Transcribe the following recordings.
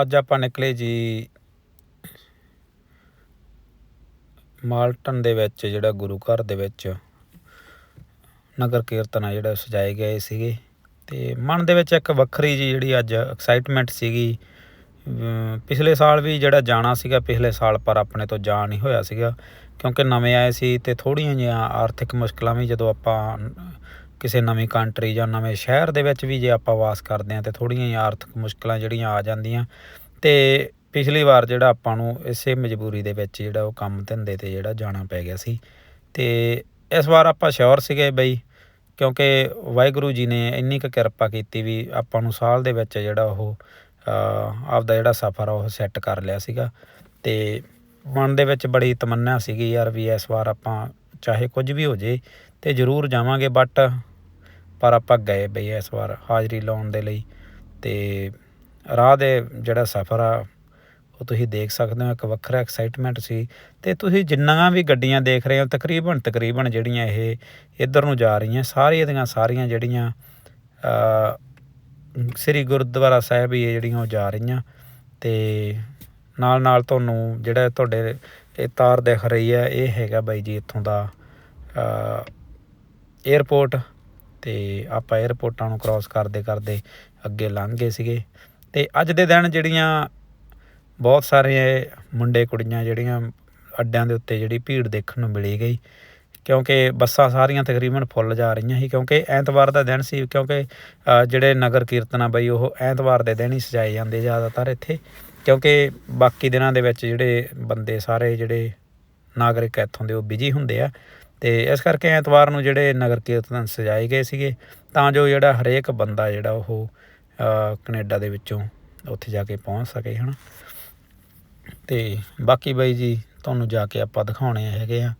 ਅੱਜ ਆਪਾਂ ਨਿਕਲੇ ਜੀ ਮਾਲਟਨ ਦੇ ਵਿੱਚ, ਜਿਹੜਾ ਗੁਰੂ ਘਰ ਦੇ ਵਿੱਚ ਨਗਰ ਕੀਰਤਨ ਆ ਜਿਹੜਾ ਸਜਾਏ ਗਏ ਸੀਗੇ। ਤੇ ਮਨ ਦੇ ਵਿੱਚ ਇੱਕ ਵੱਖਰੀ ਜੀ ਜਿਹੜੀ ਅੱਜ ਐਕਸਾਈਟਮੈਂਟ ਸੀਗੀ। ਪਿਛਲੇ ਸਾਲ ਵੀ ਜਿਹੜਾ ਜਾਣਾ ਸੀਗਾ, ਪਿਛਲੇ ਸਾਲ ਪਰ ਆਪਣੇ ਤੋਂ ਜਾ ਨਹੀਂ ਹੋਇਆ ਸੀਗਾ। ਕਿਉਂਕਿ ਨਵੇਂ ਆਏ ਸੀ ਤੇ ਥੋੜੀਆਂ ਜਿਹੀਆਂ ਆਰਥਿਕ ਮੁਸ਼ਕਲਾਂ ਵੀ ਜਦੋਂ ਆਪਾਂ ਕਿਸੇ ਨਵੀਂ ਕੰਟਰੀ ਜਾਂ ਨਵੇਂ ਸ਼ਹਿਰ ਦੇ ਵਿੱਚ ਵੀ ਜੇ ਆਪਾਂ ਵਾਸ ਕਰਦੇ ਹਾਂ ਤੇ ਥੋੜ੍ਹੀਆਂ ਜਿਹੀਆਂ ਆਰਥਿਕ ਮੁਸ਼ਕਲਾਂ ਜਿਹੜੀਆਂ ਆ ਜਾਂਦੀਆਂ ਤੇ ਪਿਛਲੀ ਵਾਰ ਜਿਹੜਾ ਆਪਾਂ ਨੂੰ ਇਸੇ ਮਜਬੂਰੀ ਦੇ ਵਿੱਚ ਜਿਹੜਾ ਉਹ ਕੰਮ ਧੰਦੇ ਤੇ ਜਿਹੜਾ ਜਾਣਾ ਪੈ ਗਿਆ ਸੀ ਤੇ ਇਸ ਵਾਰ ਆਪਾਂ ਸ਼ੋਰ ਸੀਗੇ ਬਈ, ਕਿਉਂਕਿ ਵਾਹਿਗੁਰੂ ਜੀ ਨੇ ਇੰਨੀ ਕੁ ਕਿਰਪਾ ਕੀਤੀ ਵੀ ਆਪਾਂ ਨੂੰ ਸਾਲ ਦੇ ਵਿੱਚ ਜਿਹੜਾ ਉਹ ਆਪਦਾ ਜਿਹੜਾ ਸਫ਼ਰ ਆ ਉਹ ਸੈੱਟ ਕਰ ਲਿਆ ਸੀਗਾ ਤੇ ਮਨ ਦੇ ਵਿੱਚ ਬੜੀ ਤਮੰਨਾ ਸੀਗੀ ਯਾਰ ਵੀ ਇਸ ਵਾਰ ਆਪਾਂ ਚਾਹੇ ਕੁਝ ਵੀ ਹੋ ਜੇ ਤੇ ਜ਼ਰੂਰ ਜਾਵਾਂਗੇ ਬਟ ਪਰ ਆਪਾਂ ਗਏ ਬਈ ਇਸ ਵਾਰ ਹਾਜ਼ਰੀ ਲਾਉਣ ਦੇ ਲਈ ਤੇ ਰਾਹ ਦੇ ਜਿਹੜਾ ਸਫ਼ਰ ਆ, ਉਹ ਤੁਸੀਂ ਦੇਖ ਸਕਦੇ ਹੋ, ਇੱਕ ਵੱਖਰਾ ਐਕਸਾਈਟਮੈਂਟ ਸੀ ਤੇ ਤੁਸੀਂ ਜਿੰਨੀਆਂ ਵੀ ਗੱਡੀਆਂ ਦੇਖ ਰਹੇ ਹੋ, ਤਕਰੀਬਨ ਤਕਰੀਬਨ ਜਿਹੜੀਆਂ ਇਹ ਇੱਧਰ ਨੂੰ ਜਾ ਰਹੀਆਂ, ਸਾਰੀਆਂ ਦੀਆਂ ਸਾਰੀਆਂ ਜਿਹੜੀਆਂ ਸ੍ਰੀ ਗੁਰਦੁਆਰਾ ਸਾਹਿਬ ਹੀ ਇਹ ਜਿਹੜੀਆਂ ਉਹ ਜਾ ਰਹੀਆਂ ਤੇ ਨਾਲ ਨਾਲ ਤੁਹਾਨੂੰ ਜਿਹੜਾ ਤੁਹਾਡੇ ਇਹ ਤਾਰ ਦਿਖ ਰਹੀ ਹੈ, ਇਹ ਹੈਗਾ ਬਾਈ ਜੀ ਇੱਥੋਂ ਦਾ 에ਅਰਪੋਰਟ ਤੇ ਆਪਾਂ 에ਅਰਪੋਰਟਾਂ ਨੂੰ ਕ੍ਰਾਸ ਕਰਦੇ ਕਰਦੇ ਅੱਗੇ ਲੰਘ ਗਏ ਸੀਗੇ। ਤੇ ਅੱਜ ਦੇ ਦਿਨ ਜਿਹੜੀਆਂ ਬਹੁਤ ਸਾਰੇ ਮੁੰਡੇ ਕੁੜੀਆਂ ਜਿਹੜੀਆਂ ਅੱਡਿਆਂ ਦੇ ਉੱਤੇ ਜਿਹੜੀ ਭੀੜ ਦੇਖਣ ਨੂੰ ਮਿਲੀ ਗਈ, ਕਿਉਂਕਿ ਬੱਸਾਂ ਸਾਰੀਆਂ ਤਕਰੀਬਨ ਫੁੱਲ ਜਾ ਰਹੀਆਂ ਸੀ, ਕਿਉਂਕਿ ਐਤਵਾਰ ਦਾ ਦਿਨ ਸੀ, ਕਿਉਂਕਿ ਜਿਹੜੇ ਨਗਰ ਕੀਰਤਨ ਆ ਬਈ ਉਹ ਐਤਵਾਰ ਦੇ ਦਿਨ ਹੀ ਸਜਾਏ ਜਾਂਦੇ ਜ਼ਿਆਦਾਤਰ ਇੱਥੇ, ਕਿਉਂਕਿ ਬਾਕੀ ਦਿਨਾਂ ਦੇ ਵਿੱਚ ਜਿਹੜੇ ਬੰਦੇ ਸਾਰੇ ਜਿਹੜੇ ਨਾਗਰਿਕ ਇੱਥੋਂ ਦੇ ਉਹ ਬਿਜ਼ੀ ਹੁੰਦੇ ਆ। ਤੇ ਇਸ ਕਰਕੇ ਐਤਵਾਰ ਨੂੰ ਜਿਹੜੇ ਨਗਰ ਕੀਰਤਨ ਸਜਾਏ ਗਏ ਸੀਗੇ ਤਾਂ ਜੋ ਜਿਹੜਾ ਹਰੇਕ ਬੰਦਾ ਜਿਹੜਾ ਉਹ ਅ, ਕੈਨੇਡਾ ਦੇ ਵਿੱਚੋਂ ਉੱਥੇ ਜਾ ਕੇ ਪਹੁੰਚ ਸਕੇ ਹਨਾ? ਤੇ ਬਾਕੀ ਬਾਈ ਜੀ ਤੁਹਾਨੂੰ ਜਾ ਕੇ ਆਪਾਂ ਦਿਖਾਉਣੇ ਹੈਗੇ ਆ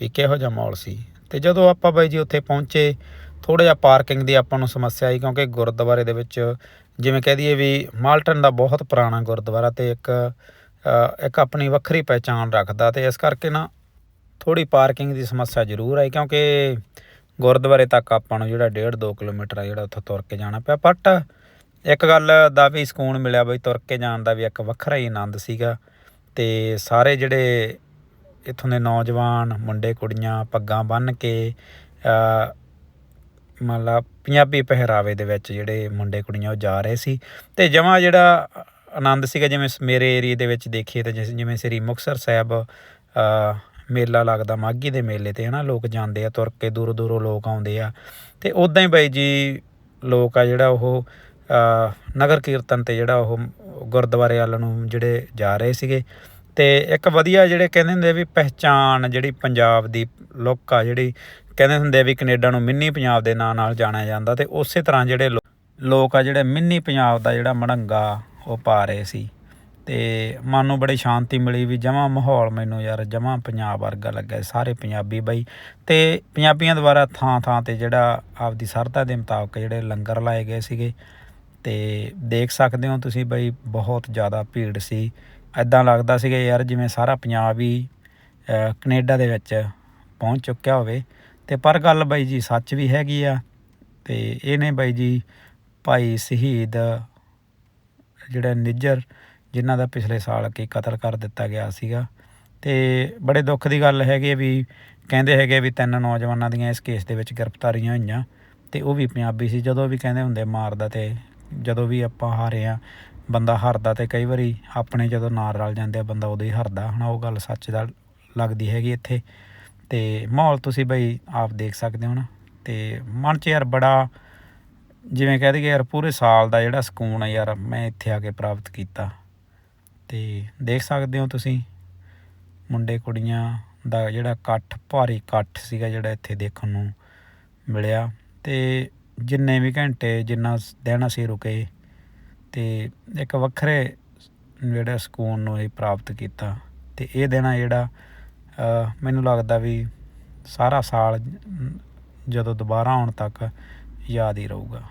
ਵੀ ਕਿਹੋ ਜਿਹਾ ਮਾਹੌਲ ਸੀ। ਤੇ ਜਦੋਂ ਆਪਾਂ ਬਾਈ ਜੀ ਉੱਥੇ ਪਹੁੰਚੇ ਥੋੜਾ ਜਿਹਾ ਪਾਰਕਿੰਗ ਦੀ ਆਪਾਂ ਨੂੰ ਸਮੱਸਿਆ ਆਈ ਕਿਉਂਕਿ ਗੁਰਦੁਆਰੇ ਦੇ ਵਿੱਚ ਜਿਵੇਂ ਕਹਿ ਦਈਏ ਵੀ ਮਾਲਟਨ ਦਾ ਬਹੁਤ ਪੁਰਾਣਾ ਗੁਰਦੁਆਰਾ ਤੇ ਇੱਕ ਇੱਕ ਆਪਣੀ ਵੱਖਰੀ ਪਹਿਚਾਣ ਰੱਖਦਾ ਤੇ ਇਸ ਕਰਕੇ ਨਾ ਥੋੜੀ ਪਾਰਕਿੰਗ ਦੀ ਸਮੱਸਿਆ ਜ਼ਰੂਰ ਆਈ, ਕਿਉਂਕਿ ਗੁਰਦੁਆਰੇ ਤੱਕ ਆਪਾਂ ਨੂੰ ਜਿਹੜਾ 1.5 2 ਕਿਲੋਮੀਟਰ ਆ ਜਿਹੜਾ ਉੱਥੋਂ ਤੁਰ ਕੇ ਜਾਣਾ ਪਿਆ। ਬਟ ਇੱਕ ਗੱਲ ਦਾ ਵੀ ਸਕੂਨ ਮਿਲਿਆ ਬਈ, ਤੁਰ ਕੇ ਜਾਣ ਦਾ ਵੀ ਇੱਕ ਵੱਖਰਾ ਹੀ ਆਨੰਦ ਸੀਗਾ। ਤੇ ਸਾਰੇ ਜਿਹੜੇ ਇੱਥੋਂ ਦੇ ਨੌਜਵਾਨ, ਮੁੰਡੇ, ਕੁੜੀਆਂ, ਪੱਗਾਂ ਬੰਨ੍ਹ ਕੇ ਮਤਲਬ ਪੰਜਾਬੀ ਪਹਿਰਾਵੇ ਦੇ ਵਿੱਚ ਜਿਹੜੇ ਮੁੰਡੇ, ਕੁੜੀਆਂ ਉਹ ਜਾ ਰਹੇ ਸੀ। ਤੇ ਜਮਾ ਜਿਹੜਾ ਆਨੰਦ ਸੀਗਾ, ਜਿਵੇਂ ਮੇਰੇ ਏਰੀਏ ਦੇ ਵਿੱਚ ਦੇਖੀਏ ਤਾਂ ਜਿਸ- ਜਿਵੇਂ ਸ੍ਰੀ ਮੁਕਤਸਰ ਸਾਹਿਬ ਮੇਲਾ ਲੱਗਦਾ ਮਾਘੀ ਦੇ ਮੇਲੇ ਤੇ, ਹਨਾ? ਲੋਕ ਜਾਂਦੇ ਆ, ਤੁਰ ਕੇ ਦੂਰੋਂ ਦੂਰੋਂ ਲੋਕ ਆਉਂਦੇ ਆ। ਤੇ ਉਦਾਂ ਹੀ ਬਾਈ ਜੀ ਲੋਕ ਆ ਜਿਹੜਾ ਉਹ ਨਗਰ ਕੀਰਤਨ ਤੇ ਜਿਹੜਾ ਉਹ ਗੁਰਦੁਆਰੇ ਵਾਲ ਨੂੰ ਜਿਹੜੇ ਜਾ ਰਹੇ ਸੀਗੇ। ਤੇ ਇੱਕ ਵਧੀਆ ਜਿਹੜੇ ਕਹਿੰਦੇ ਹੁੰਦੇ ਆ ਵੀ ਪਹਿਚਾਣ ਜਿਹੜੀ ਪੰਜਾਬ ਦੀ ਲੁੱਕ ਆ ਜਿਹੜੀ ਕਹਿੰਦੇ ਹੁੰਦੇ ਆ ਵੀ ਕੈਨੇਡਾ ਨੂੰ ਮਿੰਨੀ ਪੰਜਾਬ ਦੇ ਨਾਂ ਨਾਲ ਜਾਣਿਆ ਜਾਂਦਾ ਤੇ ਉਸੇ ਤਰ੍ਹਾਂ ਜਿਹੜੇ ਲੋ- ਲੋਕ ਆ ਜਿਹੜੇ ਮਿੰਨੀ ਪੰਜਾਬ ਦਾ ਜਿਹੜਾ ਮੜੰਗਾ ਉਹ ਪਾ ਰਹੇ ਸੀ। ਤੇ ਮਨ ਨੂੰ ਬੜੀ ਸ਼ਾਂਤੀ ਮਿਲੀ ਵੀ ਜਮਾ ਮਾਹੌਲ ਮੈਨੂੰ ਯਾਰ ਜਮਾ ਪੰਜਾਬ ਵਰਗਾ ਲੱਗਾ ਸਾਰੇ ਪੰਜਾਬੀ ਬਾਈ। ਤੇ ਪੰਜਾਬੀਆਂ ਦੁਆਰਾ ਥਾਂ ਥਾਂ ਤੇ ਜਿਹੜਾ ਆਪਦੀ ਸਰਦਾ ਦੇ ਮੁਤਾਬਕ ਜਿਹੜੇ ਲੰਗਰ ਲਾਏ ਗਏ ਸੀਗੇ ਤੇ ਦੇਖ ਸਕਦੇ ਹੋ ਤੁਸੀਂ ਬਈ ਬਹੁਤ ਜ਼ਿਆਦਾ ਭੀੜ ਸੀ। ਐਦਾਂ ਲੱਗਦਾ ਸੀਗਾ ਯਾਰ ਜਿਵੇਂ ਸਾਰਾ ਪੰਜਾਬ ਹੀ ਅ, ਕੈਨੇਡਾ ਦੇ ਵਿੱਚ ਪਹੁੰਚ ਚੁੱਕਿਆ ਹੋਵੇ। ਤੇ ਪਰ ਗੱਲ ਬਾਈ ਜੀ ਸੱਚ ਵੀ ਹੈਗੀ ਆ ਤੇ ਇਹਨੇ ਬਾਈ ਜੀ ਭਾਈ ਸ਼ਹੀਦ ਜਿਹੜਾ ਨਿੱਜਰ ਜਿਨ੍ਹਾਂ ਦਾ ਪਿਛਲੇ ਸਾਲ ਕੀ ਕਤਲ ਕਰ ਦਿੱਤਾ ਗਿਆ ਸੀਗਾ। ਤੇ ਬੜੇ ਦੁੱਖ ਦੀ ਗੱਲ ਹੈਗੀ ਹੈ ਵੀ ਕਹਿੰਦੇ ਹੈਗੇ ਵੀ ਤਿੰਨ ਨੌਜਵਾਨਾਂ ਦੀਆਂ ਇਸ ਕੇਸ ਦੇ ਵਿੱਚ ਗ੍ਰਿਫਤਾਰੀਆਂ ਹੋਈਆਂ ਤੇ ਉਹ ਵੀ ਪੰਜਾਬੀ ਸੀ। ਜਦੋਂ ਵੀ ਕਹਿੰਦੇ ਹੁੰਦੇ ਮਾਰਦਾ ਤੇ ਜਦੋਂ ਵੀ ਆਪਾਂ ਹਾਰੇ ਆ ਬੰਦਾ ਹਾਰਦਾ ਤੇ ਕਈ ਵਾਰੀ ਆਪਣੇ ਜਦੋਂ ਨਾਲ ਰਲ ਜਾਂਦੇ ਆ, ਬੰਦਾ ਉਦੋਂ ਹੀ ਹਾਰਦਾ। ਹਨਾ, ਉਹ ਗੱਲ ਸੱਚ ਦਾ ਲੱਗਦੀ ਹੈਗੀ ਇੱਥੇ। ਤੇ ਮਾਹੌਲ ਤੁਸੀਂ ਬਈ ਆਪ ਦੇਖ ਸਕਦੇ ਹੋ ਨਾ। ਤੇ ਮਨ 'ਚ ਯਾਰ ਬੜਾ ਜਿਵੇਂ ਕਹਿ ਦਈਏ ਯਾਰ, ਪੂਰੇ ਸਾਲ ਦਾ ਜਿਹੜਾ ਸਕੂਨ ਆ ਯਾਰ, ਮੈਂ ਇੱਥੇ ਆ ਕੇ ਪ੍ਰਾਪਤ ਕੀਤਾ। ਤੇ ਦੇਖ ਸਕਦੇ ਹੋ ਤੁਸੀਂ ਮੁੰਡੇ ਕੁੜੀਆਂ ਦਾ ਜਿਹੜਾ ਇਕੱਠ, ਭਾਰੀ ਇਕੱਠ ਸੀਗਾ ਜਿਹੜਾ ਇੱਥੇ ਦੇਖਣ ਨੂੰ ਮਿਲਿਆ ਤੇ ਜਿੰਨੇ ਵੀ ਘੰਟੇ ਜਿੰਨਾ ਦਿਨ ਅਸੀਂ ਰੁਕੇ ਤੇ ਇੱਕ ਵੱਖਰੇ ਜਿਹੜਾ ਸਕੂਨ ਨੂੰ ਇਹ ਪ੍ਰਾਪਤ ਕੀਤਾ ਤੇ ਇਹ ਦਿਨ ਆ ਜਿਹੜਾ ਮੈਨੂੰ ਲੱਗਦਾ ਵੀ ਸਾਰਾ ਸਾਲ ਜਦੋਂ ਦੁਬਾਰਾ ਆਉਣ ਤੱਕ ਯਾਦ ਹੀ ਰਹੂਗਾ।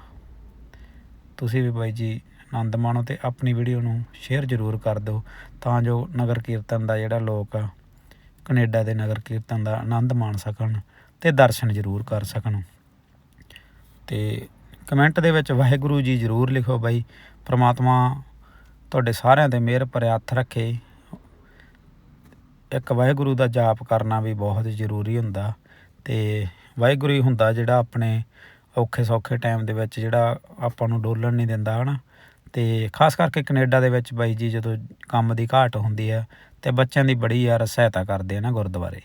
ਤੁਸੀਂ ਵੀ ਬਾਈ ਜੀ ਆਨੰਦ ਮਾਣੋ ਤੇ ਆਪਣੀ ਵੀਡੀਓ ਨੂੰ ਸ਼ੇਅਰ ਜ਼ਰੂਰ ਕਰ ਦਿਓ, ਤਾਂ ਜੋ ਨਗਰ ਕੀਰਤਨ ਦਾ ਜਿਹੜਾ ਲੋਕ ਆ, ਕੈਨੇਡਾ ਦੇ ਨਗਰ ਕੀਰਤਨ ਦਾ ਆਨੰਦ ਮਾਣ ਸਕਣ ਤੇ ਦਰਸ਼ਨ ਜ਼ਰੂਰ ਕਰ ਸਕਣ। ਤੇ ਕਮੈਂਟ ਦੇ ਵਿੱਚ ਵਾਹਿਗੁਰੂ ਜੀ ਜ਼ਰੂਰ ਲਿਖੋ ਬਾਈ, ਪ੍ਰਮਾਤਮਾ ਤੁਹਾਡੇ ਸਾਰਿਆਂ ਤੇ ਮਿਹਰ ਭਰਿਆ ਹੱਥ ਰੱਖੇ। ਇੱਕ ਵਾਹਿਗੁਰੂ ਦਾ ਜਾਪ ਕਰਨਾ ਵੀ ਬਹੁਤ ਜ਼ਰੂਰੀ ਹੁੰਦਾ ਤੇ ਵਾਹਿਗੁਰੂ ਹੀ ਹੁੰਦਾ ਜਿਹੜਾ ਆਪਣੇ ਔਖੇ ਸੌਖੇ ਟਾਈਮ ਦੇ ਵਿੱਚ ਜਿਹੜਾ ਆਪਾਂ ਨੂੰ ਡੋਲਣ ਨਹੀਂ ਦਿੰਦਾ, ਹਨਾ? ਤੇ ਖਾਸ ਕਰਕੇ ਕੈਨੇਡਾ ਦੇ ਵਿੱਚ ਬਾਈ ਜੀ ਜਦੋਂ ਕੰਮ ਦੀ ਘਾਟ ਹੁੰਦੀ ਹੈ ਤੇ ਬੱਚਿਆਂ ਦੀ ਬੜੀ ਯਾਰ ਸਹਾਇਤਾ ਕਰਦੇ ਆ ਨਾ ਗੁਰਦੁਆਰੇ।